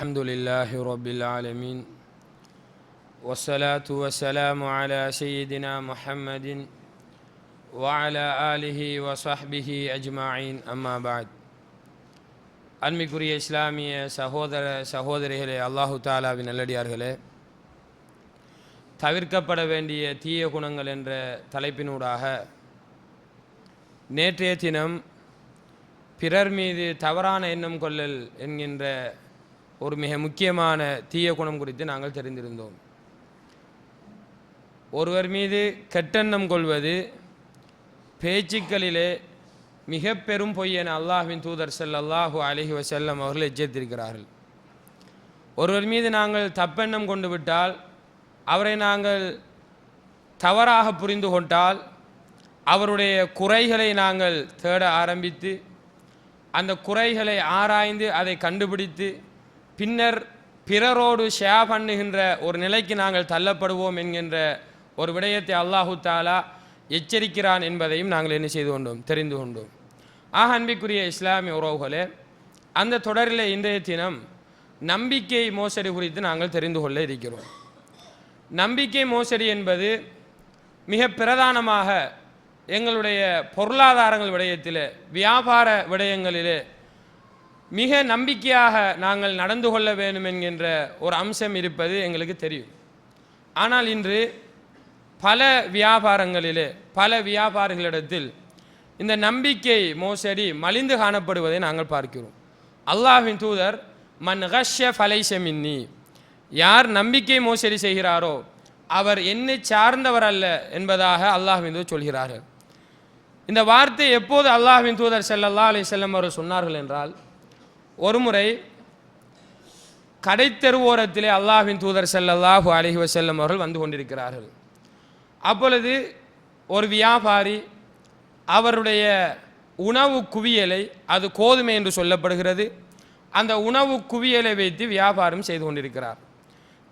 الحمد لله رب العالمين والصلاة والسلام على سيدنا محمد وعلى آله وصحبه أجمعين أما بعد அன்பிற்குரிய இஸ்லாமிய சகோதர சகோதரிகளே அல்லாஹு தாலாவின் நல்லடியார்களே தவிர்க்கப்பட வேண்டிய தீய குணங்கள் என்ற தலைப்பினூடாக நேற்றைய தினம் பிறர் மீது தவறான எண்ணம் கொள்ளல் என்கின்ற ஒரு மிக முக்கியமான தீய குணம் குறித்து நாங்கள் தெரிந்திருந்தோம். ஒருவர் மீது கெட்டெண்ணம் கொள்வது பேச்சுக்களிலே மிக பெரும் பொய் என அல்லாஹ்வின் தூதர் செல்லல்லாஹு அலஹி வசல்லம் அவர்கள் எச்சரித்திருக்கிறார்கள். ஒருவர் மீது நாங்கள் தப்பெண்ணம் கொண்டு விட்டால் அவரை நாங்கள் தவறாக புரிந்து கொண்டால் அவருடைய குறைகளை நாங்கள் தேட ஆரம்பித்து அந்த குறைகளை ஆராய்ந்து அதை கண்டுபிடித்து பின்னர் பிறரோடு ஷேர் பண்ணுகின்ற ஒரு நிலைக்கு நாங்கள் தள்ளப்படுவோம் என்கின்ற ஒரு விடயத்தை அல்லாஹு தாலா எச்சரிக்கிறான் என்பதையும் நாங்கள் என்ன செய்து கொண்டோம் தெரிந்து கொண்டோம். ஆக அன்பிக்குரிய இஸ்லாமிய உறவுகளே அந்த தொடரில் இன்றைய தினம் நம்பிக்கை மோசடி குறித்து நாங்கள் தெரிந்து கொள்ள இருக்கிறோம். நம்பிக்கை மோசடி என்பது மிக பிரதானமாக எங்களுடைய பொருளாதாரங்கள் விடயத்தில் வியாபார விடயங்களிலே மிக நம்பிக்கையாக நாங்கள் நடந்து கொள்ள வேண்டும் என்கின்ற ஒரு அம்சம் இருப்பது எங்களுக்கு தெரியும். ஆனால் இன்று பல வியாபாரங்களிலே பல வியாபாரிகளிடத்தில் இந்த நம்பிக்கை மோசடி மலிந்து காணப்படுவதை நாங்கள் பார்க்கிறோம். அல்லாஹின் தூதர் மன் ஹஷ்ய ஃபலைசமின்னி யார் நம்பிக்கை மோசடி செய்கிறாரோ அவர் என்னை சார்ந்தவர் அல்ல என்பதாக அல்லாஹின் தூதர் சொல்கிறார்கள். இந்த வார்த்தை எப்போது அல்லாஹின் தூதர் செல்லல்லா அலி செல்லம் அவர்கள் சொன்னார்கள் என்றால் ஒருமுறை கடைத்தெருவோரத்திலே அல்லாஹின் தூதர் செல்லல்லாஹு அலைஹி செல்லும் அவர்கள் வந்து கொண்டிருக்கிறார்கள். அப்பொழுது ஒரு வியாபாரி அவருடைய உணவு குவியலை அது கோதுமை என்று சொல்லப்படுகிறது அந்த உணவு குவியலை வைத்து வியாபாரம் செய்து கொண்டிருக்கிறார்.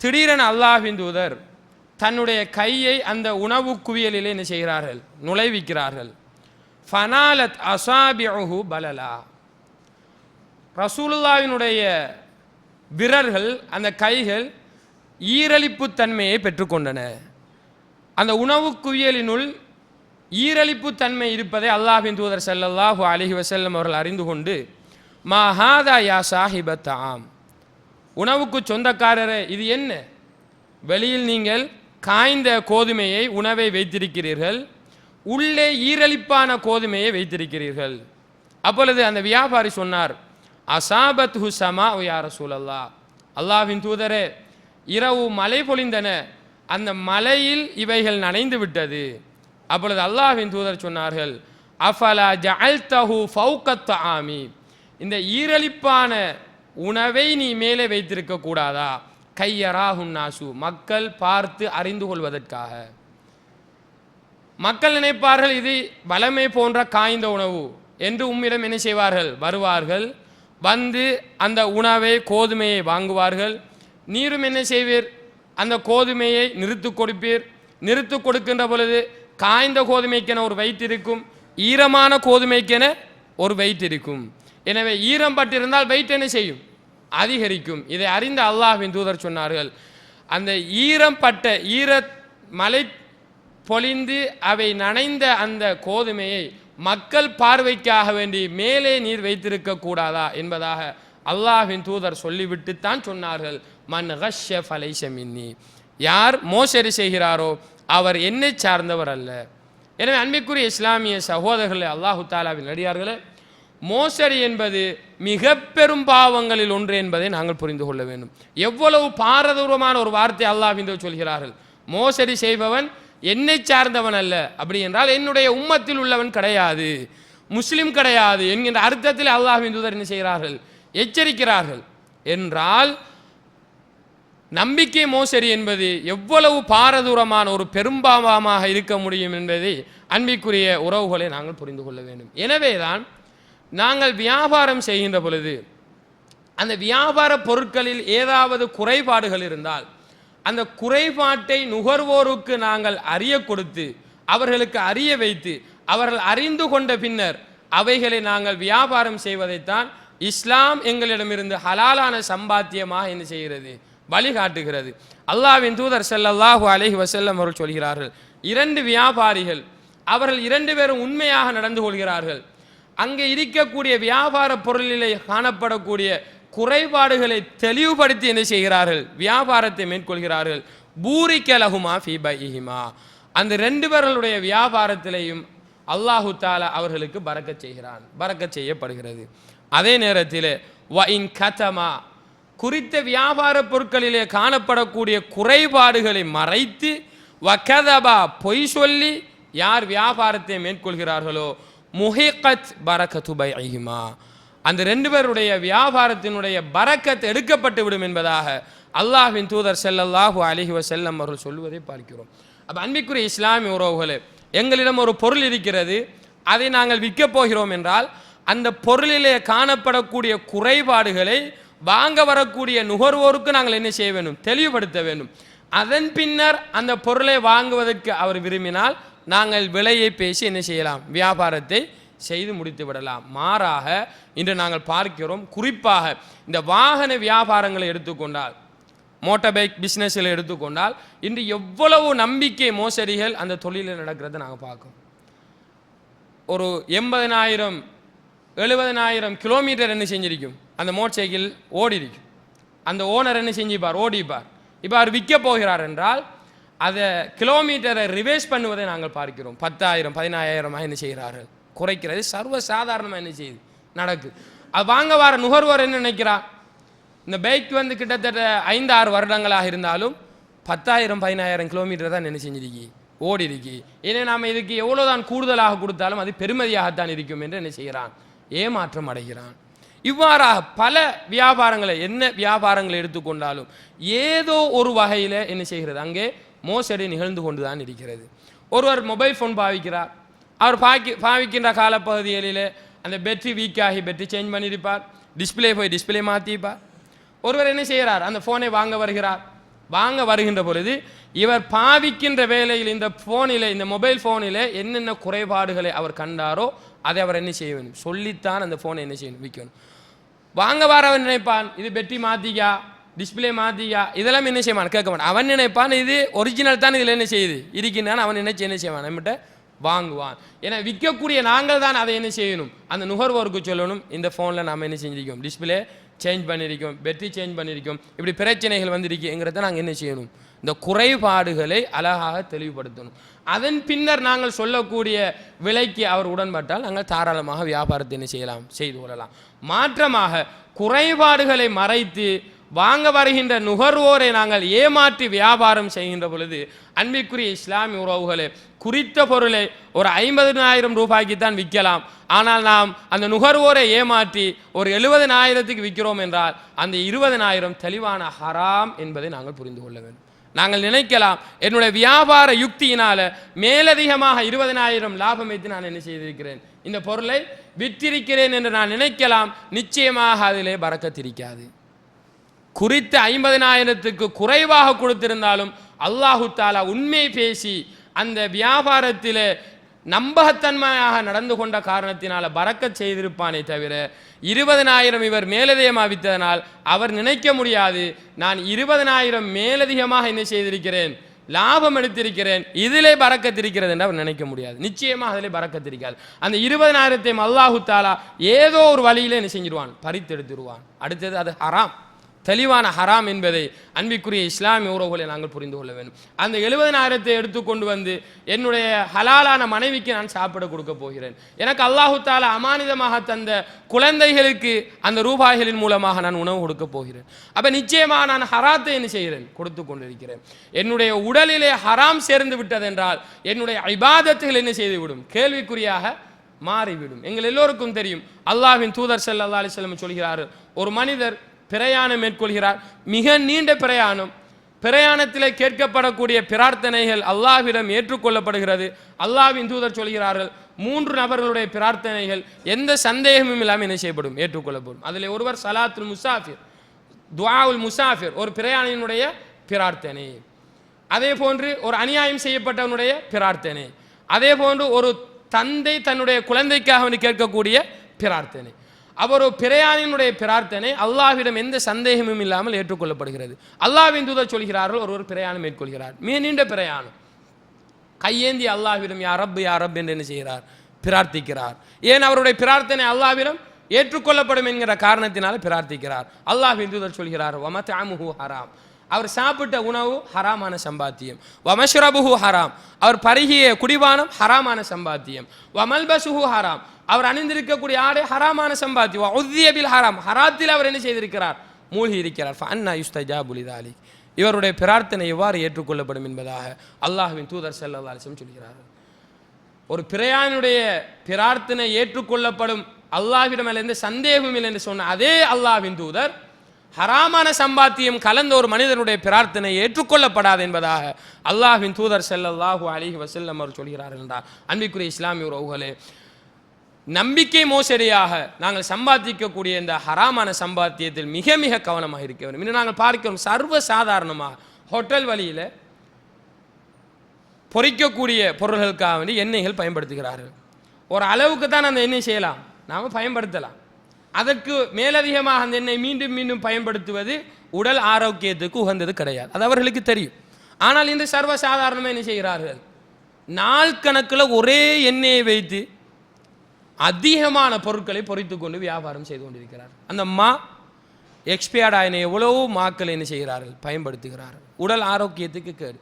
திடீரென அல்லாஹின் தூதர் தன்னுடைய கையை அந்த உணவு குவியலிலே என்ன செய்கிறார்கள்? நுழைவிக்கிறார்கள். ஃபனாலத் அசாபிஹு பலலா. ரசூலுல்லாவினுடைய விரல்கள் அந்த கைகள் ஈரலிப்பு தன்மையை பெற்றுக்கொண்டன. அந்த உணவு குவியலினுள் ஈரலிப்பு தன்மை இருப்பதை அல்லாஹின் தூதர் செல்லல்லாஹு அலிஹி வசல்லம் அவர்கள் அறிந்து கொண்டு மஹாதா யா சாஹிபத் ஆம் உணவுக்கு சொந்தக்காரரே இது என்ன? வெளியில் நீங்கள் காய்ந்த கோதுமையை உணவை வைத்திருக்கிறீர்கள். உள்ளே ஈரலிப்பான கோதுமையை வைத்திருக்கிறீர்கள். அப்பொழுது அந்த வியாபாரி சொன்னார் அசாபத் ஹுசமா யார சூழல்லா அல்லாஹ்வின் தூதரே இரவு மலை பொழிந்தன. அந்த மலையில் இவைகள் நனைந்து விட்டது. அப்பொழுது அல்லாஹின் தூதர் சொன்னார்கள் அஃபலா ஜஅல்தஹு ஃபவுகத் ஆமி இந்த ஈரலிப்பான உணவை நீ மேலே வைத்திருக்க கூடாதா? கையராஹுன் நாசு மக்கள் பார்த்து அறிந்து கொள்வதற்காக. மக்கள் நினைப்பார்கள் இது வளமை போன்ற காய்ந்த உணவு. என்று உம்மிடம் என்ன செய்வார்கள்? வருவார்கள். வந்து அந்த உணவை கோதுமையை வாங்குவார்கள். நீரும் என்ன செய்வீர்? அந்த கோதுமையை நிறுத்து கொடுப்பீர். நிறுத்து கொடுக்கின்ற பொழுது காய்ந்த கோதுமைக்கென ஒரு வயிற்று இருக்கும் ஈரமான கோதுமைக்கென ஒரு வயிற்று இருக்கும். எனவே ஈரம் பட்டிருந்தால் வெயிட் என்ன செய்யும்? அதிகரிக்கும். இதை அறிந்த அல்லாஹ்வின் தூதர் சொன்னார்கள் அந்த ஈரம் பட்ட ஈர மலை பொழிந்து அவை நனைந்த அந்த கோதுமையை மக்கள் பார்வைக்காக வேண்டி மேலே நீர் வைத்திருக்க கூடாதா என்பதாக அல்லாஹ்வின் தூதர் சொல்லிவிட்டு தான் சொன்னார்கள். மன் ஹஷ்ய ஃபலைஷமின்னி யார் மோசடி செய்கிறாரோ அவர் என்னை சார்ந்தவர் அல்ல. எனவே அன்பிற்குரிய இஸ்லாமிய சகோதரர்களே அல்லாஹு தாலாவின் நடிகார்களே மோசடி என்பது மிக பெரும் பாவங்களில் ஒன்று என்பதை நாங்கள் புரிந்து கொள்ள வேண்டும். எவ்வளவு பாரதூரமான ஒரு வார்த்தை அல்லாஹ் என்று சொல்கிறார்கள். மோசடி செய்பவன் என்னை சார்ந்தவன் அல்ல. அப்படி என்றால் என்னுடைய உம்மத்தில் உள்ளவன் கிடையாது. முஸ்லிம் கிடையாது என்கின்ற அர்த்தத்தில் அல்லாஹின் தூதர் என்ன செய்கிறார்கள்? எச்சரிக்கிறார்கள். என்றால் நம்பிக்கை மோசடி என்பது எவ்வளவு பாரதூரமான ஒரு பெரும்பாவமாக இருக்க முடியும் என்பதை அன்பிற்குரிய உறவுகளை நாங்கள் புரிந்து கொள்ள வேண்டும். எனவேதான் நாங்கள் வியாபாரம் செய்கின்ற பொழுது அந்த வியாபார பொருட்களில் ஏதாவது குறைபாடுகள் இருந்தால் அந்த குறைபாட்டை நுகர்வோருக்கு நாங்கள் அறிய கொடுத்து அவர்களுக்கு அறிய வைத்து அவர்கள் அறிந்து கொண்ட பின்னர் அவைகளை நாங்கள் வியாபாரம் செய்வதைத்தான் இஸ்லாம் எங்களிடமிருந்து ஹலாலான சம்பாத்தியமாக என்ன செய்கிறது? வழிகாட்டுகிறது. அல்லாவின் தூதர் செல்லல்லாஹு அலஹி வசல்லம் அவர்கள் சொல்கிறார்கள் இரண்டு வியாபாரிகள் அவர்கள் இரண்டு பேரும் உண்மையாக நடந்து கொள்கிறார்கள். அங்கே இருக்கக்கூடிய வியாபார பொருளிலே காணப்படக்கூடிய குறைபாடுகளை தெளிவுபடுத்தி என்ன செய்கிறார்கள்? வியாபாரத்தை மேற்கொள்கிறார்கள். பூரிக்க லகுமா ஃபீபைஹிமா அந்த ரெண்டு பேர்களுடைய வியாபாரத்திலையும் அல்லாஹு தாலா அவர்களுக்கு பறக்கச் செய்கிறான். பறக்க செய்யப்படுகிறது. அதே நேரத்தில் வ இன் கதமா. குறித்த வியாபார பொருட்களிலே காணப்படக்கூடிய குறைபாடுகளை மறைத்து வகதபா பொய் சொல்லி யார் வியாபாரத்தை மேற்கொள்கிறார்களோ முஹிகத் பரக்கத்து பைஹிமா அந்த ரெண்டு பேருடைய வியாபாரத்தினுடைய பறக்கத் எடுக்கப்பட்டு விடும் என்பதாக அல்லாஹ்வின் தூதர் செல்லல்லாஹு அலைஹி செல்லம் அவர்கள் சொல்லுவதை பார்க்கிறோம். அப்போ அன்பிக்குரிய இஸ்லாமிய உறவுகளே எங்களிடம் ஒரு பொருள் இருக்கிறது. அதை நாங்கள் விற்கப் போகிறோம் என்றால் அந்த பொருளிலே காணப்படக்கூடிய குறைபாடுகளை வாங்க வரக்கூடிய நுகர்வோருக்கு நாங்கள் என்ன செய்ய வேண்டும்? தெளிவுபடுத்த வேண்டும். அதன் பின்னர் அந்த பொருளை வாங்குவதற்கு அவர் விரும்பினால் நாங்கள் விலையை பேசி என்ன செய்யலாம்? வியாபாரத்தை செய்து முடித்து விடலாம். மாறாக இன்று நாங்கள் பார்க்கிறோம் குறிப்பாக இந்த வாகன வியாபாரங்களை எடுத்துக்கொண்டால் மோட்டார் பைக் பிஸ்னஸில் எடுத்துக்கொண்டால் இன்று எவ்வளவு நம்பிக்கை மோசடிகள் அந்த தொழிலில் நடக்கிறத நாங்கள் பார்க்கோம் ஒரு எண்பதனாயிரம் எழுபதனாயிரம் கிலோமீட்டர் என்ன செஞ்சிருக்கும்? அந்த மோட்டர் சைக்கிள் ஓடி இருக்கும் அந்த ஓனர் என்ன செஞ்சுப்பார்? ஓடிப்பார். இப்போ அவர் விற்க போகிறார் என்றால் அதை கிலோமீட்டரை ரிவேஸ் பண்ணுவதை நாங்கள் பார்க்கிறோம். பத்தாயிரம் பதினாயிரமாக என்ன செய்கிறார்கள்? குறைக்கிறது. சர்வ சாதாரணமாக என்ன செய்யுது? நடக்குது அது வாங்க வர நுகர்வோர் என்ன நினைக்கிறா? இந்த பைக் வந்து கிட்டத்தட்ட ஐந்து ஆறு வருடங்களாக இருந்தாலும் பத்தாயிரம் பதினாயிரம் கிலோமீட்டர் தான் என்ன செஞ்சிருக்கி? ஓடி இருக்கி. ஏன்னா நாம் இதுக்கு எவ்வளோதான் கூடுதலாக கொடுத்தாலும் அது பெருமதியாகத்தான் இருக்கும் என்று என்ன செய்கிறான்? ஏமாற்றம் அடைகிறான். இவ்வாறாக பல வியாபாரங்களை என்ன வியாபாரங்களை எடுத்துக்கொண்டாலும் ஏதோ ஒரு வகையில் என்ன செய்கிறது? அங்கே மோசடி நிகழ்ந்து கொண்டு தான் இருக்கிறது. ஒருவர் மொபைல் ஃபோன் பாவிக்கிறார். அவர் பாக்கி பாவிக்கின்ற காலப்பகுதிகளில் அந்த பேட்டரி வீக் ஆகி பேட்டரி சேஞ்ச் பண்ணியிருப்பார். டிஸ்பிளே போய் டிஸ்பிளே மாற்றிப்பார் ஒருவர் என்ன செய்கிறார்? அந்த ஃபோனை வாங்க வருகிறார். வாங்க வருகின்ற பொழுது இவர் பாவிக்கின்ற வேலையில் இந்த ஃபோனில் இந்த மொபைல் ஃபோனில் என்னென்ன குறைபாடுகளை அவர் கண்டாரோ அதை அவர் என்ன செய்ய வேண்டும்? சொல்லித்தான் அந்த ஃபோனை என்ன செய்யணும் விற்கணும் வாங்க வரவன் நினைப்பான் இது பெட்டி மாத்திக்கா? டிஸ்பிளே மாத்திக்கா? இதெல்லாம் என்ன செய்வான்? கேட்க மாட்டான். அவன் நினைப்பான் இது ஒரிஜினல் தான் இதில் என்ன செய்யுது? இருக்கின்றான் அவன் நினைச்சு என்ன செய்வான்? நம்மகிட்ட வாங்குவான். ஏன்னா விற்கக்கூடிய நாங்கள் தான் அதை என்ன செய்யணும்? அந்த நுகர்வோருக்கு சொல்லணும். இந்த ஃபோனில் நாம் என்ன செஞ்சிருக்கோம்? டிஸ்பிளே சேஞ்ச் பண்ணியிருக்கோம் பேட்டரி சேஞ்ச் பண்ணியிருக்கோம் இப்படி பிரச்சனைகள் வந்திருக்குங்கிறத நாங்கள் என்ன செய்யணும்? இந்த குறைபாடுகளை அழகாக தெளிவுபடுத்தணும். அதன் பின்னர் நாங்கள் சொல்லக்கூடிய விலைக்கு அவர் உடன்பட்டால் நாங்கள் தாராளமாக வியாபாரத்தை என்ன செய்யலாம்? செய்து கொள்ளலாம். மாற்றமாக குறைபாடுகளை மறைத்து வாங்க வருகின்ற நுகர்வோரை நாங்கள் ஏமாற்றி வியாபாரம் செய்கின்ற பொழுது அன்பிற்குரிய இஸ்லாமிய உறவுகளே குறித்த பொருளை ஒரு ஐம்பதுனாயிரம் ரூபாய்க்கு தான் விற்கலாம். ஆனால் நாம் அந்த நுகர்வோரை ஏமாற்றி ஒரு எழுபதனாயிரத்துக்கு விற்கிறோம் என்றால் அந்த இருபதனாயிரம் தெளிவான ஹராம் என்பதை நாங்கள் புரிந்து கொள்ள வேண்டும். நாங்கள் நினைக்கலாம் என்னுடைய வியாபார யுக்தியினால மேலதிகமாக இருபதனாயிரம் லாபம் வைத்து நான் என்ன செய்திருக்கிறேன்? இந்த பொருளை விற்றிருக்கிறேன் என்று நான் நினைக்கலாம் நிச்சயமாக அதிலே பறக்கத்திருக்காது குறித்த ஐம்பதனாயிரத்துக்கு குறைவாக கொடுத்திருந்தாலும் அல்லாஹு தாலா உண்மை பேசி அந்த வியாபாரத்தில் நம்பகத்தன்மையாக நடந்து கொண்ட காரணத்தினால பறக்க செய்திருப்பானே தவிர இருபதனாயிரம் இவர் மேலதிகமாக வித்ததனால் அவர் நினைக்க முடியாது நான் இருபதனாயிரம் மேலதிகமாக என்ன செய்திருக்கிறேன் லாபம் எடுத்திருக்கிறேன் இதிலே பறக்கத்திருக்கிறது என்று அவர் நினைக்க முடியாது. நிச்சயமாக அதிலே பறக்கத்திருக்காது. அந்த இருபதனாயிரத்தையும் அல்லாஹு தாலா ஏதோ ஒரு வழியிலே என்ன செஞ்சிருவான்? பறித்தெடுத்துருவான். அடுத்தது அது ஹராம். தெளிவான ஹராம் என்பதை அன்பிற்குரிய இஸ்லாமிய உறவுகளை நாங்கள் புரிந்து கொள்ள வேண்டும். அந்த எழுபதனாயிரத்தை எடுத்துக்கொண்டு வந்து என்னுடைய ஹலாலான மனைவிக்கு நான் சாப்பிட கொடுக்க போகிறேன். எனக்கு அல்லாஹு தாலா அமானிதமாக தந்த குழந்தைகளுக்கு அந்த ரூபாய்களின் மூலமாக நான் உணவு கொடுக்க போகிறேன். அப்போ நிச்சயமாக நான் ஹராத்தை என்ன செய்கிறேன்? கொடுத்து கொண்டிருக்கிறேன். என்னுடைய உடலிலே ஹராம் சேர்ந்து விட்டதென்றால் என்னுடைய ஐபாதத்துகள் என்ன செய்துவிடும்? கேள்விக்குறியாக மாறிவிடும். எங்கள் எல்லோருக்கும் தெரியும். அல்லாஹ்வின் தூதர் ஸல்லல்லாஹு அலைஹி வஸல்லம் சொல்கிறார் ஒரு மனிதர் பிரயாணம் மேற்கொள்கிறார். மிக நீண்ட பிரயாணம். பிரயாணத்தில் கேட்கப்படக்கூடிய பிரார்த்தனைகள் அல்லாஹ்விடம் ஏற்றுக்கொள்ளப்படுகிறது. அல்லாஹ்வின் தூதர் சொல்கிறார்கள் மூன்று நபர்களுடைய பிரார்த்தனைகள் எந்த சந்தேகமும் இல்லாமல் என்ன செய்யப்படும்? ஏற்றுக்கொள்ளப்படும். அதில் ஒருவர் சலாத்துல் முசாஃபிர் துவாவுல் முசாஃபிர் ஒரு பிரயாணியினுடைய பிரார்த்தனை. அதே போன்று ஒரு அநியாயம் செய்யப்பட்டவனுடைய பிரார்த்தனை. அதே போன்று ஒரு தந்தை தன்னுடைய குழந்தைக்காக வந்து கேட்கக்கூடிய பிரார்த்தனை. அவர் ஒரு பிரயாணியினுடைய பிரார்த்தனை அல்லாஹ்விடம் எந்த சந்தேகமும் இல்லாமல் ஏற்றுக்கொள்ளப்படுகிறது. அல்லாஹ்வின் தூதர் சொல்கிறார்கள் ஒரு ஒரு பிரயாணம் மேற்கொள்கிறார். மிக நீண்ட பிரயாணம். கையேந்தி அல்லாஹ்விடம் யா ரப் யா ரப் என்று என்ன செய்கிறார்? பிரார்த்திக்கிறார். ஏன் அவருடைய பிரார்த்தனை அல்லாஹ்விடம் ஏற்றுக்கொள்ளப்படும் என்கிற காரணத்தினால் பிரார்த்திக்கிறார். அல்லாஹ்வின் தூதர் சொல்கிறார் வமத்அமுஹு ஹராம். அவர் சாப்பிட்ட உணவு ஹராமான சம்பாத்தியம். வமஷ்ரபுஹு ஹராம். அவர் பருகிய குடிபானம் ஹராமான சம்பாத்தியம். வமல்பசுஹு ஹராம். அவர் அணிந்திருக்கக்கூடிய ஆடை ஹராமான சம்பாத்தியம் உத்தியபில் ஹராம். ஹராத்தில் அவர் என்ன செய்திருக்கிறார்? மூழ்கி இருக்கிறார். அண்ணா யுஸ்தஜா புலிதாலி இவருடைய பிரார்த்தனை எவ்வாறு ஏற்றுக்கொள்ளப்படும் என்பதாக அல்லாஹ்வின் தூதர் ஸல்லல்லாஹு அலைஹி சொல்கிறார்கள். ஒரு பிரயானுடைய பிரார்த்தனை ஏற்றுக்கொள்ளப்படும் அல்லாஹ்விடம் சந்தேகம் இல்லை என்று சொன்ன அதே அல்லாஹ்வின் தூதர் ஹராமான சம்பாத்தியம் கலந்த ஒரு மனிதனுடைய பிரார்த்தனை ஏற்றுக்கொள்ளப்படாது என்பதாக அல்லாஹ்வின் தூதர் ஸல்லல்லாஹு அலிஹி வசல்லம் அவர் சொல்கிறார்கள் என்றார். அன்பிக்குரிய இஸ்லாமிய உறவுகளே நம்பிக்கை மோசடியாக நாங்கள் சம்பாதிக்கக்கூடிய இந்த ஹராமான சம்பாத்தியத்தில் மிக மிக கவனமாக இருக்க வேண்டும். இன்னும் நாங்கள் பார்க்கிறோம் சர்வ சாதாரணமாக ஹோட்டல் வழியில் பொறிக்கக்கூடிய பொருள்களுக்காக வேண்டி எண்ணெய்கள் பயன்படுத்துகிறார்கள். ஒரு அளவுக்கு தான் அந்த எண்ணெய் செய்யலாம். நாம் பயன்படுத்தலாம். அதற்கு மேலதிகமாக அந்த எண்ணெய் மீண்டும் மீண்டும் பயன்படுத்துவது உடல் ஆரோக்கியத்துக்கு உகந்தது கிடையாது. அது அவர்களுக்கு தெரியும். ஆனால் இன்று சர்வசாதாரணமாக என்ன செய்கிறார்கள்? நாள் கணக்கில் ஒரே எண்ணெயை வைத்து அதிகமான பொருட்களை பொறித்து கொண்டு வியாபாரம் செய்து கொண்டிருக்கிறார். அந்த மா எக்ஸ்பயர்ட் ஆயின எவ்வளவோ மாக்கள் என்ன செய்கிறார்கள்? பயன்படுத்துகிறார்கள் உடல் ஆரோக்கியத்துக்கு கேடு.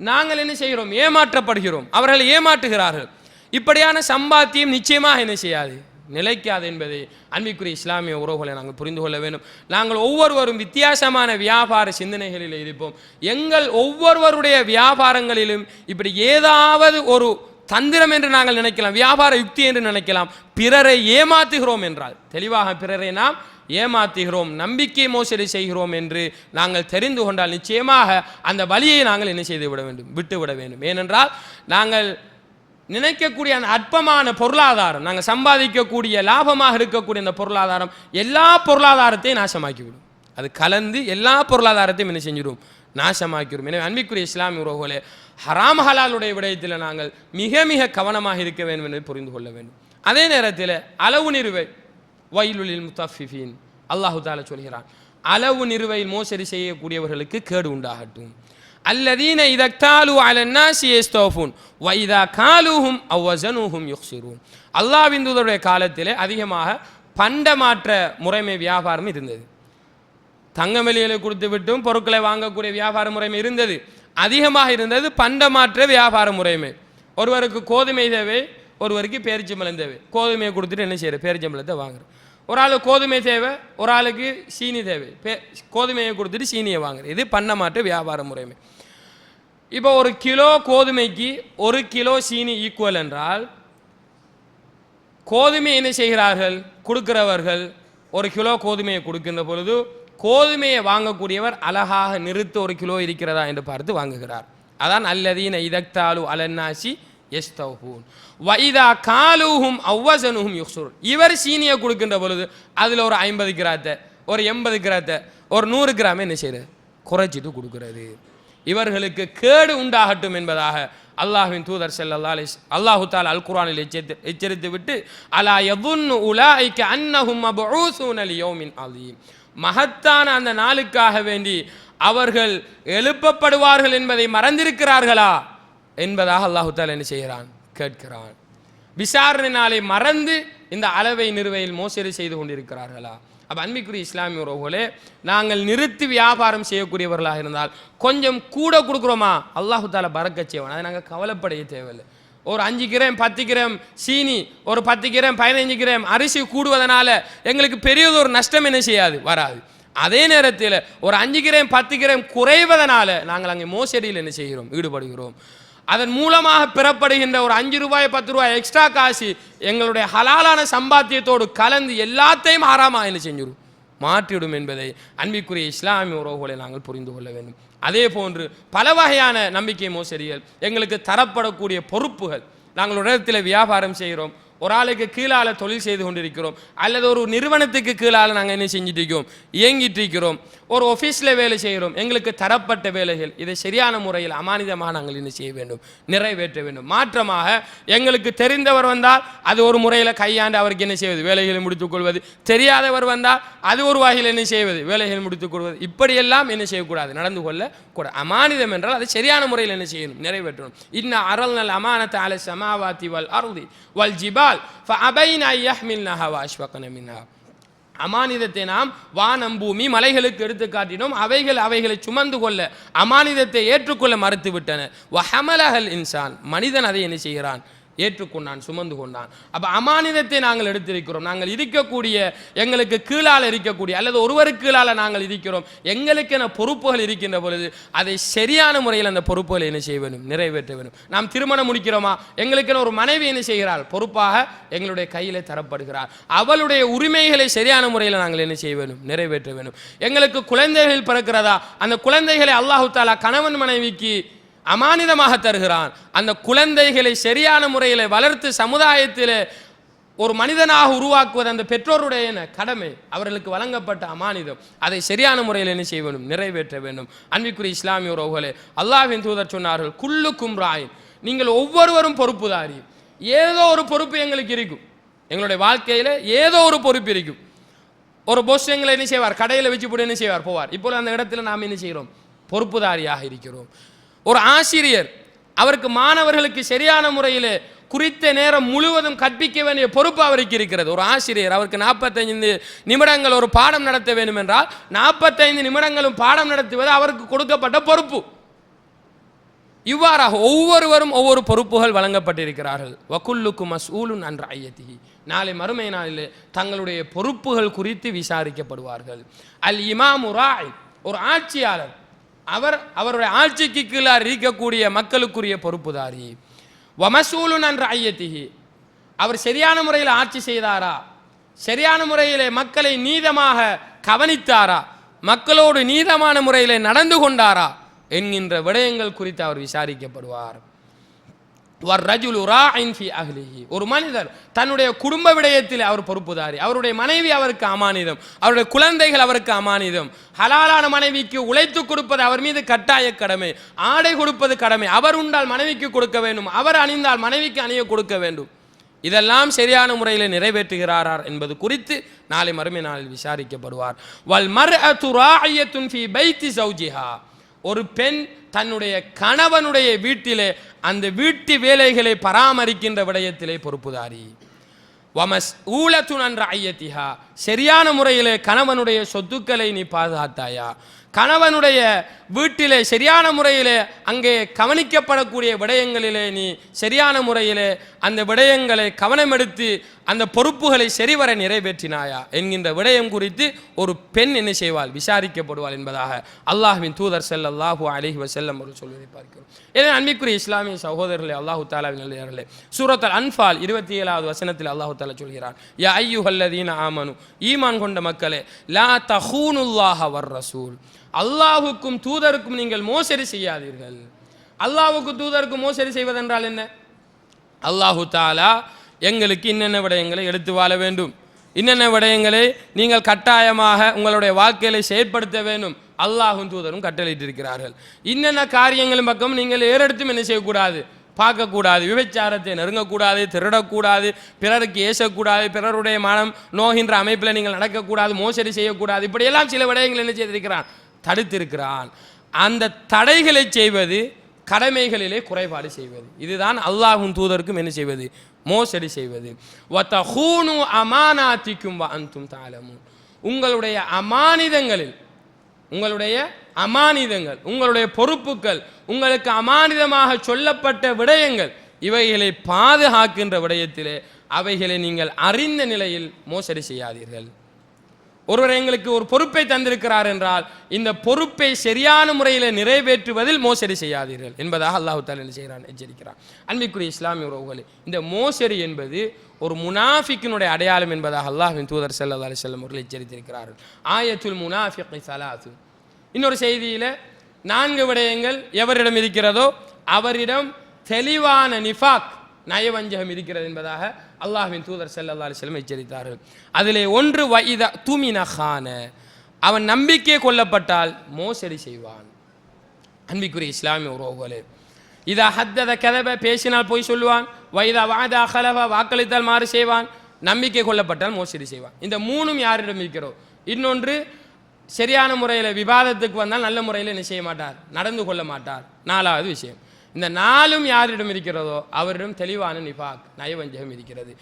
நாங்கள் என்ன செய்கிறோம்? ஏமாற்றப்படுகிறோம். அவர்கள் ஏமாற்றுகிறார்கள். இப்படியான சம்பாத்தியம் நிச்சயமாக என்ன செய்யாது? நிலைக்காது என்பதை அன்பிக்குரிய இஸ்லாமிய உறவுகளை நாங்கள் புரிந்து கொள்ள வேண்டும். நாங்கள் ஒவ்வொருவரும் வித்தியாசமான வியாபார சிந்தனைகளில் இருப்போம். எங்கள் ஒவ்வொருவருடைய வியாபாரங்களிலும் இப்படி ஏதாவது ஒரு தந்திரம் என்று நாங்கள் நினைக்கலாம் வியாபார யுக்தி என்று நினைக்கலாம் பிறரை ஏமாத்துகிறோம் என்றால். தெளிவாக பிறரை நாம் ஏமாத்துகிறோம் நம்பிக்கை மோசடி செய்கிறோம் என்று நாங்கள் தெரிந்து கொண்டால் நிச்சயமாக அந்த வழியை நாங்கள் என்ன செய்து விட வேண்டும் விட்டு விட வேண்டும். ஏனென்றால் நாங்கள் நினைக்கக்கூடிய அந்த அற்பமான பொருளாதாரம் நாங்கள் சம்பாதிக்கக்கூடிய லாபமாக இருக்கக்கூடிய அந்த பொருளாதாரம் எல்லா பொருளாதாரத்தையும் நாசமாக்கிவிடும். அது கலந்து எல்லா பொருளாதாரத்தையும் என்ன செஞ்சிடும்? நாசமாக்கிடும் எனவே அன்பிக்குரிய இஸ்லாமிய உறவுகளே ஹராம் ஹலாலுடைய விடயத்தில் நாங்கள் மிக மிக கவனமாக இருக்க வேண்டும் என்பதை புரிந்து கொள்ள வேண்டும். அதே நேரத்தில் அளவு நிறுவை. வயலுலில் முத்தஃபிஃபீன். அல்லாஹு தால சொல்கிறான் அளவு நிறுவையில் மோசடி செய்யக்கூடியவர்களுக்கு கேடு உண்டாகட்டும். அல்லதீன இதக்தாலு அலன்னாசி எஸ்தோஃபூன். வைதா காலுஹும் அவ்வசனுஹும் யுக்சிரூன் அல்லாஹ்வின் தூதருடைய காலத்திலே அதிகமாக பண்டமாற்ற முறைமை வியாபாரம் இருந்தது. தங்க வெளியில் கொடுத்து விட்டும் பொருட்களை வாங்கக்கூடிய வியாபார முறைமை இருந்தது. அதிகமாக இருந்தது பண்டமாற்ற வியாபார முறைமை. ஒருவருக்கு கோதுமை தேவை ஒருவருக்கு பேரிச்சம்பழம் தேவை. கோதுமையை கொடுத்துட்டு என்ன செய்யற பேரிச்சம்பழத்தை வாங்குறோம் ஒரு ஆள் கோதுமை தேவை ஒரு ஆளுக்கு சீனி தேவை. பே கோதுமையை கொடுத்துட்டு சீனியை வாங்குறது. இது பண்டமாற்ற வியாபார முறைமை. இப்போ ஒரு கிலோ கோதுமைக்கு ஒரு கிலோ சீனி ஈக்குவல் என்றால் கோதுமை என்ன செய்கிறார்கள்? கொடுக்கிறவர்கள் ஒரு கிலோ கோதுமையை கொடுக்கின்ற பொழுது கோதுமையை வாங்கக்கூடியவர் அழகாக நிறுத்த ஒரு கிலோ இருக்கிறதா என்று பார்த்து வாங்குகிறார். அதான் அல்லதீன இதக்தாலு அலன்னாசி எஸ்தௌஹூன். வைதா காலுஹும் அவ்வசனுஹும் யுக்சூர் இவர் சீனியை கொடுக்கின்ற பொழுது அதில் ஒரு ஐம்பது கிராத்தை ஒரு எண்பது கிராத்தை ஒரு நூறு கிராம் என்ன செய்யுது குறைச்சிட்டு கொடுக்கிறது. இவர்களுக்கு கேடு உண்டாகட்டும் என்பதாக அல்லாஹ்வின் தூதர் ஸல்லல்லாஹு அல்லாஹு தால் அல் குரானில் எச்சரித்து எச்சரித்து விட்டு அலா எவுன்னு உலா ஐக்க அன்னஹும் அபூசூன் அலி யோமின் அலீம். மகத்தான அந்த நாளுக்காக வேண்டி அவர்கள் எழுப்பப்படுவார்கள் என்பதை மறந்திருக்கிறார்களா என்பதாக அல்லாஹுத்தால் என்ன செய்கிறான்? கேட்கிறான். விசாரணை நாளை மறந்து இந்த அளவை நிறுவையில் மோசடி செய்து கொண்டிருக்கிறார்களா? அப்போ அன்பிக்குரிய இஸ்லாமிய உறவுகளே நாங்கள் நிறுத்தி வியாபாரம் செய்யக்கூடியவர்களாக இருந்தால் கொஞ்சம் கூட கொடுக்குறோமா? அல்லாஹு தால பறக்க செய்வான். அதை நாங்கள் கவலைப்படைய தேவையில்லை. ஒரு அஞ்சு கிராம் பத்து கிராம் சீனி ஒரு பத்து கிராம் பதினைஞ்சு கிராம் அரிசி கூடுவதனால எங்களுக்கு பெரியதொரு நஷ்டம் என்ன செய்யாது? வராது. அதே நேரத்தில் ஒரு அஞ்சு கிராம் பத்து கிராம் குறைவதனால நாங்கள் அங்கே மோசடியில் என்ன செய்கிறோம்? ஈடுபடுகிறோம். அதன் மூலமாக பெறப்படுகின்ற ஒரு அஞ்சு ரூபாய் பத்து ரூபாய் எக்ஸ்ட்ரா காசு எங்களுடைய ஹலாலான சம்பாத்தியத்தோடு கலந்து எல்லாத்தையும் ஆறாமல் என்ன செஞ்சிடும்? மாற்றிவிடும் என்பதை அன்பிற்குரிய இஸ்லாமிய உறவுகளை நாங்கள் புரிந்து கொள்ள வேண்டும். அதே போன்று பல வகையான நம்பிக்கை மோசடிகள் எங்களுக்கு தரப்படக்கூடிய பொறுப்புகள். நாங்கள் ஒரு இடத்துல வியாபாரம் செய்கிறோம். ஒரு ஆளுக்கு கீழால் தொழில் செய்து கொண்டிருக்கிறோம். அல்லது ஒரு நிறுவனத்துக்கு கீழால் நாங்கள் என்ன செஞ்சுட்டு இருக்கோம்? இயங்கிட்டு இருக்கிறோம். ஒரு ஆஃபீஸில் வேலை செய்கிறோம் எங்களுக்கு தரப்பட்ட வேலைகள் இதை சரியான முறையில் அமானிதமாக நாங்கள் என்ன செய்ய வேண்டும்? நிறைவேற்ற வேண்டும். மாற்றமாக எங்களுக்கு தெரிந்தவர் வந்தால் அது ஒரு முறையில் கையாண்டு அவருக்கு என்ன செய்வது? வேலைகளை முடித்துக் கொள்வது. தெரியாதவர் வந்தால் அது ஒரு வகையில் என்ன செய்வது? வேலைகள் முடித்துக் கொள்வது. இப்படியெல்லாம் என்ன செய்யக்கூடாது? நடந்து கொள்ள கூட அமானிதம் என்றால் அது சரியான முறையில் என்ன செய்யணும்? நிறைவேற்றணும். இன்ன அறல் நல் அமானத்தை அலை சமாவாத்தி வல் அருதி வல் ஜிபால் ஃபஅபைன அமானிதத்தை நாம் வானம் பூமி மலைகளுக்கு எடுத்து காட்டினோம் அவைகள் அவைகளை சுமந்து கொள்ள அமானிதத்தை ஏற்றுக்கொள்ள மறுத்து விட்டன இன்சான். மனிதன் அதை என்ன செய்கிறான்? ஏற்றுக்கொண்டான் சுமந்து கொண்டான். அப்போ அமானிதத்தை நாங்கள் எடுத்திருக்கிறோம். நாங்கள் இருக்கக்கூடிய எங்களுக்கு கீழால் இருக்கக்கூடிய அல்லது ஒருவருக்கு கீழால் நாங்கள் இருக்கிறோம். எங்களுக்கென பொறுப்புகள் இருக்கின்ற பொழுது அதை சரியான முறையில் அந்த பொறுப்புகளை என்ன செய்ய வேண்டும்? நிறைவேற்ற வேண்டும். நாம் திருமணம் முடிக்கிறோமா? எங்களுக்கென ஒரு மனைவி என்ன செய்கிறாள்? பொறுப்பாக எங்களுடைய கையில் தரப்படுகிறார் அவளுடைய உரிமைகளை சரியான முறையில் நாங்கள் என்ன செய்ய வேண்டும்? நிறைவேற்ற வேண்டும். எங்களுக்கு குழந்தைகள் பிறக்கிறதா? அந்த குழந்தைகளை அல்லாஹு தாலா கணவன் மனைவிக்கு அமானிதமாக தருகிறான். அந்த குழந்தைகளை சரியான முறையில் வளர்த்து சமுதாயத்தில் ஒரு மனிதனாக உருவாக்குவது அந்த பெற்றோருடைய கடமை. அவர்களுக்கு வழங்கப்பட்ட அமானிதம். அதை சரியான முறையில் என்ன செய்ய வேண்டும்? நிறைவேற்ற வேண்டும். அன்பிக்குரிய இஸ்லாமிய உறவுகளே அல்லாஹ்வின் தூதர் சொன்னார்கள் குல்லுக்கும் ராயின். நீங்கள் ஒவ்வொருவரும் பொறுப்புதாரி. ஏதோ ஒரு பொறுப்பு எங்களுக்கு இருக்கும். எங்களுடைய வாழ்க்கையில் ஏதோ ஒரு பொறுப்பு இருக்கும். ஒரு பொஸ் எங்களை என்ன செய்வார்? கடையில் வச்சு போட்டு என்ன செய்வார்? போவார். இப்போ அந்த இடத்துல நாம் என்ன செய்கிறோம்? பொறுப்புதாரியாக இருக்கிறோம். ஒரு ஆசிரியர் அவருக்கு மாணவர்களுக்கு சரியான முறையில் குறித்த நேரம் முழுவதும் கற்பிக்க வேண்டிய பொறுப்பு அவருக்கு இருக்கிறது. ஒரு ஆசிரியர் அவருக்கு நாற்பத்தைந்து நிமிடங்கள் ஒரு பாடம் நடத்த வேண்டும் என்றால் நாற்பத்தைந்து நிமிடங்களும் பாடம் நடத்துவது அவருக்கு கொடுக்கப்பட்ட பொறுப்பு. இவ்வாறாக ஒவ்வொருவரும் ஒவ்வொரு பொறுப்புகள் வழங்கப்பட்டிருக்கிறார்கள். வக்குல்லுக்கு மசூலு நன்ற ஐயத்திகி நாளை மறுமை நாளில் தங்களுடைய பொறுப்புகள் குறித்து விசாரிக்கப்படுவார்கள். அல் இமாமுராய் ஒரு ஆட்சியாளர் அவர் அவருடைய ஆட்சிக்கு கீழே இருக்கக்கூடிய மக்களுக்குரிய பொறுப்புதாரி. வமசூலுன் என்ற ஐயத்திகி அவர் சரியான முறையில் ஆட்சி செய்தாரா? சரியான முறையிலே மக்களை நீதமாக கவனித்தாரா? மக்களோடு நீதமான முறையிலே நடந்து கொண்டாரா? என்கின்ற விடயங்கள் குறித்து அவர் விசாரிக்கப்படுவார். ஒரு மனிதர் தன்னுடைய குடும்ப விடயத்தில் அவர் பொறுப்புதாரி. அவருடைய மனைவி அவருக்கு அமானிதம். அவருடைய குழந்தைகள் அவருக்கு அமானிதம். ஹலாலான மனைவிக்கு உழைத்து கொடுப்பது அவர் மீது கட்டாய கடமை. ஆடை கொடுப்பது கடமை. அவர் உண்டால் மனைவிக்கு கொடுக்க வேண்டும். அவர் அணிந்தால் மனைவிக்கு அணிய கொடுக்க வேண்டும். இதெல்லாம் சரியான முறையில் நிறைவேற்றுகிறாரார் என்பது குறித்து நாளை மறுமை நாளில் விசாரிக்கப்படுவார். வல் மர் அத்துராயத்துன் ஃபி பைத்தி சௌஜிஹா. ஒரு பெண் தன்னுடைய கணவனுடைய வீட்டிலே அந்த வீட்டு வேலைகளை பராமரிக்கின்ற விடயத்திலே பொறுப்புதாரி. வமஸ் ஊழத்துன் என்ற ஐயத்திகா சரியான முறையிலே கணவனுடைய சொத்துக்களை நீ பாதுகாத்தாயா? கணவனுடைய வீட்டிலே சரியான முறையிலே அங்கே கவனிக்கப்படக்கூடிய விடயங்களிலே நீ சரியான முறையிலே அந்த விடயங்களை கவனம் எடுத்து அந்த பொறுப்புகளை சரிவர நிறைவேற்றினாயா என்கின்ற விடயம் குறித்து ஒரு பெண் என்ன செய்வாள்? விசாரிக்கப்படுவாள் என்பதாக அல்லாஹ்வின் தூதர் ஸல்லல்லாஹு அலைஹி வஸல்லம் அவர்கள் சொல்வதை பார்க்கிறோம். எனவே அன்பிற்குரிய இஸ்லாமிய சகோதரர்களே அல்லாஹு தாலாவின் நல்லே சூரத்தல் அன்ஃபால் இருபத்தி ஏழாவது வசனத்தில் அல்லாஹு தாலா சொல்கிறான் யா ஐயுஹல்லதீன ஆமனு ஈமான் கொண்ட மக்களே லா தஹூனுல்லாஹ வர் ரசூல். அல்லாஹுக்கும் தூதருக்கும் நீங்கள் மோசடி செய்யாதீர்கள். அல்லாஹுக்கு தூதருக்கும் மோசடி செய்வதென்றால் என்ன? அல்லாஹு தாலா எங்களுக்கு இன்னென்ன விடயங்களை எடுத்து வாழ வேண்டும்? இன்னென்ன விடயங்களை நீங்கள் கட்டாயமாக உங்களுடைய வாழ்க்கையில செயற்படுத்த வேண்டும்? அல்லாஹும் தூதரும் கட்டளையிட்டிருக்கிறார்கள். இன்னென்ன காரியங்களின் பக்கம் நீங்கள் ஏறெடுத்தும் என்ன செய்யக்கூடாது? பார்க்கக்கூடாது. விபச்சாரத்தை நெருங்கக்கூடாது திருடக்கூடாது பிறருக்கு ஏசக்கூடாது பிறருடைய மனம் நோகின்ற அமைப்பில் நீங்கள் நடக்கக்கூடாது மோசடி செய்யக்கூடாது. இப்படியெல்லாம் சில விடயங்கள் என்ன செய்திருக்கிறான்? தடுத்திருக்கிறான். அந்த தடைகளை செய்வது கடமைகளிலே குறைபாடு செய்வது. இதுதான் அல்லாஹும் தூதருக்கும் என்ன செய்வது? மோசடி செய்வது. வத்தஹூனு அமானாத்திக்கும் அந்தும் தாளமும் உங்களுடைய அமானிதங்களில் உங்களுடைய அமானிதங்கள் உங்களுடைய பொறுப்புகள் உங்களுக்கு அமானிதமாக சொல்லப்பட்ட விடயங்கள் இவைகளை பாதுகாக்கின்ற விடயத்திலே அவைகளை நீங்கள் அறிந்த நிலையில் மோசடி செய்யாதீர்கள். ஒருவர் எங்களுக்கு ஒரு பொறுப்பை தந்திருக்கிறார் என்றால் இந்த பொறுப்பை சரியான முறையில் நிறைவேற்றுவதில் மோசடி செய்யாதீர்கள் என்பதாக அல்லாஹு தாலா என்ன செய்கிறான்? எச்சரிக்கிறான். அன்பிக்குரிய இஸ்லாமிய உறவுகளே இந்த மோசடி என்பது ஒரு முனாஃபிக்கினுடைய அடையாளம் என்பதாக அல்லாஹின் தூதர் செல்லா அலி செல்லம் அவர்கள் எச்சரித்திருக்கிறார்கள். ஆயத்துல் முனாஃபிகை சலாத்து. இன்னொரு செய்தியில் நான்கு விடயங்கள் எவரிடம் இருக்கிறதோ அவரிடம் தெளிவான நிஃபாக் நயவஞ்சகம் இருக்கிறது என்பதாக அல்லாஹ்வின் தூதர் செல்லல்லா அலைஹி எச்சரித்தார்கள். அதிலே ஒன்று வைதா துமின கான அவன் நம்பிக்கை கொல்லப்பட்டால் மோசடி செய்வான். அன்பிக்குரிய இஸ்லாமிய உறவுகளே இதா ஹத்தத கதவை பேசினால் போய் சொல்லுவான். வைதா வாதா கலவ வாக்களித்தால் மாறு செய்வான். நம்பிக்கை கொள்ளப்பட்டால் மோசடி செய்வான். இந்த மூணும் யாரிடம் இருக்கிறோம் இன்னொன்று சரியான முறையில் விவாதத்துக்கு வந்தால் நல்ல முறையில் என்ன செய்ய மாட்டார்? நடந்து கொள்ள மாட்டார். நாலாவது விஷயம் இந்த நாலும் யாரிடம் இருக்கிறதோ அவரிடம் தெளிவான நிபாக் நயவஞ்சகம் இருக்கிறது.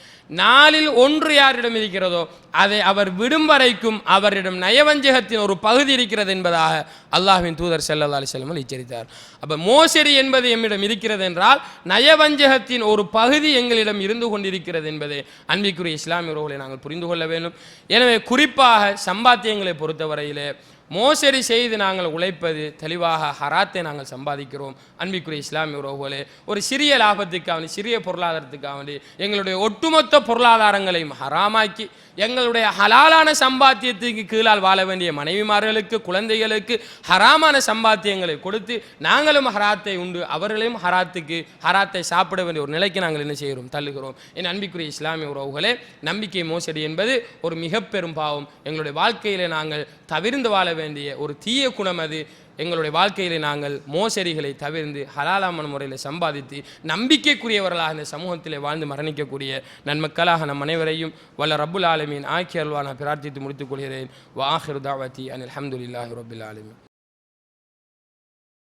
நாலில் ஒன்று யாரிடம் இருக்கிறதோ அதை அவர் விடும் வரைக்கும் அவரிடம் நயவஞ்சகத்தின் ஒரு பகுதி இருக்கிறது என்பதாக அல்லாஹின் தூதர் செல்லல்லா அலைஹி வஸல்லம் எச்சரித்தார். அப்போ மோசடி என்பது எம்மிடம் இருக்கிறது என்றால் நயவஞ்சகத்தின் ஒரு பகுதி எங்களிடம் இருந்து கொண்டிருக்கிறது என்பதை அன்பிக்குரிய இஸ்லாமிய உறவுகளை நாங்கள் புரிந்து கொள்ள வேண்டும். எனவே குறிப்பாக சம்பாத்தியங்களை பொறுத்தவரையிலே மோசடி செய்து நாங்கள் உழைப்பது தெளிவாக ஹராத்தை நாங்கள் சம்பாதிக்கிறோம். அன்பிக்குரிய இஸ்லாமிய உறவுகளே ஒரு சிறிய லாபத்துக்காக சிறிய பொருளாதாரத்துக்காக வேண்டி எங்களுடைய ஒட்டுமொத்த பொருளாதாரங்களையும் ஹராமாக்கி எங்களுடைய ஹலாலான சம்பாத்தியத்துக்கு கீழால் வாழ வேண்டிய மனைவிமார்களுக்கு குழந்தைகளுக்கு ஹராமான சம்பாத்தியங்களை கொடுத்து நாங்களும் ஹராத்தை உண்டு அவர்களையும் ஹராத்துக்கு ஹராத்தை சாப்பிட வேண்டிய ஒரு நிலைக்கு நாங்கள் என்ன செய்கிறோம்? தள்ளுகிறோம். என் அன்பிக்குரிய இஸ்லாமிய உறவுகளே நம்பிக்கை மோசடி என்பது ஒரு மிக பெரும் பாவம். எங்களுடைய வாழ்க்கையிலே நாங்கள் தவிர்ந்து வாழ வேண்டிய ஒரு தீய குணம் அது. எங்களுடைய வாழ்க்கையிலே நாங்கள் மோசடிகளை தவிர்ந்து ஹலாலாமன் முறையில் சம்பாதித்து நம்பிக்கைக்குரியவர்களாக இந்த சமூகத்தில் வாழ்ந்து மரணிக்கக்கூடிய நன்மக்களாக நம் அனைவரையும் வல்ல ரப்புல் ஆலமின் ஆக்கி அல்வா நான் பிரார்த்தித்து முடித்துக் கொள்கிறேன். வாஹிர் தாவத்தி அன் அலமதுல்லாஹி ரபுல் ஆலமின்.